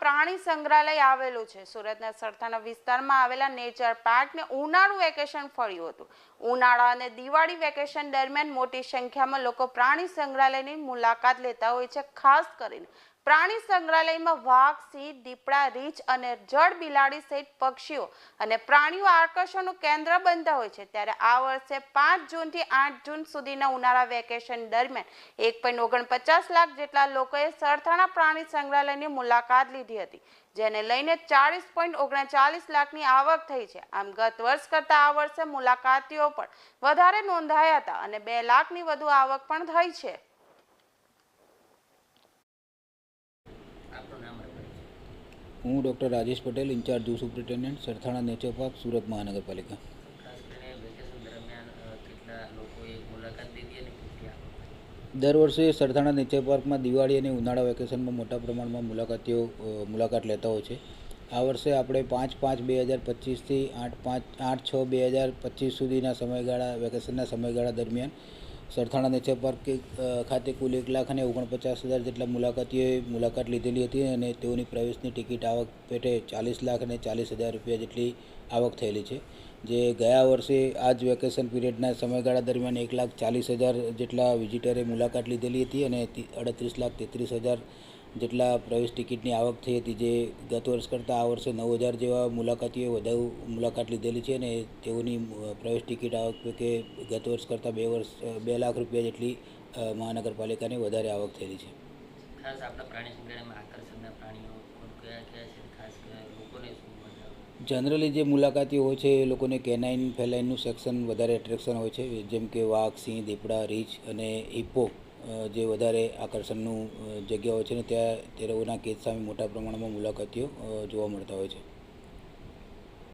પ્રાણી સંગ્રહાલય આવેલું છે. સુરતના સરથાના વિસ્તારમાં આવેલા નેચર પાર્કને ઉનાળુ વેકેશન ફળ્યું હતું. ઉનાળા અને દિવાળી વેકેશન દરમિયાન મોટી સંખ્યામાં લોકો પ્રાણી સંગ્રહાલયની મુલાકાત લેતા હોય છે, ખાસ કરીને પ્રાણી સંગ્રહાલયમાં વાઘ, સિંહ, દીપડા, રીંછ અને જળ બિલાડી સહિત પક્ષીઓ અને પ્રાણીઓ આકર્ષણનું કેન્દ્ર બનતા હોય છે. ત્યારે આ વર્ષે પાંચ જૂનથી આઠ જૂન સુધીના ઉનાળા વેકેશન દરમિયાન એક પોઈન્ટ ઓગણપચાસ લાખ જેટલા લોકોએ સરથાણા પ્રાણી સંગ્રહાલયની મુલાકાત લીધી હતી, જેને લઈને ચાળીસ પોઈન્ટ ઓગણચાલીસ લાખની આવક થઈ છે. આમ ગત વર્ષ કરતાં આ વર્ષે મુલાકાતીઓ પણ વધારે નોંધાયા હતા અને બે લાખની વધુ આવક પણ થઈ છે. હું doctor Rajesh Patel, incharge zoo superintendent, Sarthana nature park, Surat મહાનગરપાલિકા. દર વર્ષે સરથાણા નેચર પાર્કમાં દિવાળી અને ઉનાળા વેકેશનમાં મોટા પ્રમાણમાં મુલાકાતીઓ મુલાકાત લેતા હોય છે. આ વર્ષે આપણે પાંચ પાંચ બે હજાર પચીસથી આઠ પાંચ, આઠ છ બે હજાર પચીસ સુધીના સમયગાળા, વેકેશનના સમયગાળા દરમિયાન સરથાણા નેચર પાર્ક ખાતે કુલ એક લાખ અને ઓગણપચાસ હજાર જેટલા મુલાકાતીઓએ મુલાકાત લીધેલી હતી અને તેઓની પ્રવેશની ટિકિટ આવક પેટે ચાલીસ લાખ અને ચાલીસ હજાર રૂપિયા જેટલી આવક થયેલી છે. જે ગયા વર્ષે આ જ વેકેશન પીરિયડના સમયગાળા દરમિયાન એક લાખ ચાલીસ હજાર જેટલા વિઝિટરે મુલાકાત લીધેલી હતી અને અડત્રીસ લાખ તેત્રીસ હજાર જેટલા પ્રવેશ ટિકિટની આવક થઈ હતી જે ગત વર્ષ કરતાં આ વર્ષે નવ હજાર જેવા મુલાકાતીઓએ વધુ મુલાકાત લીધેલી છે અને તેઓની પ્રવેશ ટિકિટ આવક કે ગત વર્ષ કરતાં બે વર્ષ બે લાખ રૂપિયા જેટલી મહાનગરપાલિકાની વધારે આવક થયેલી છે. ખાસ આપણા પ્રાણી સંગ્રહાલયમાં આકર્ષણના પ્રાણીઓ કયા કયા છે? ખાસ લોકોને શું જનરલી જે મુલાકાતીઓ હોય છે એ લોકોને કેનાઇન ફેલાઇનનું સેક્શન વધારે એટ્રેક્શન હોય છે જેમ કે વાઘ સિંહ દીપડા રીંછ અને હિપ્પો. જે વધારે આકર્ષણનું જગ્યાઓ છે ને, ત્યાં તે લોકોના કેદ સામે મોટા પ્રમાણમાં મુલાકાતીઓ જોવા મળતા હોય છે.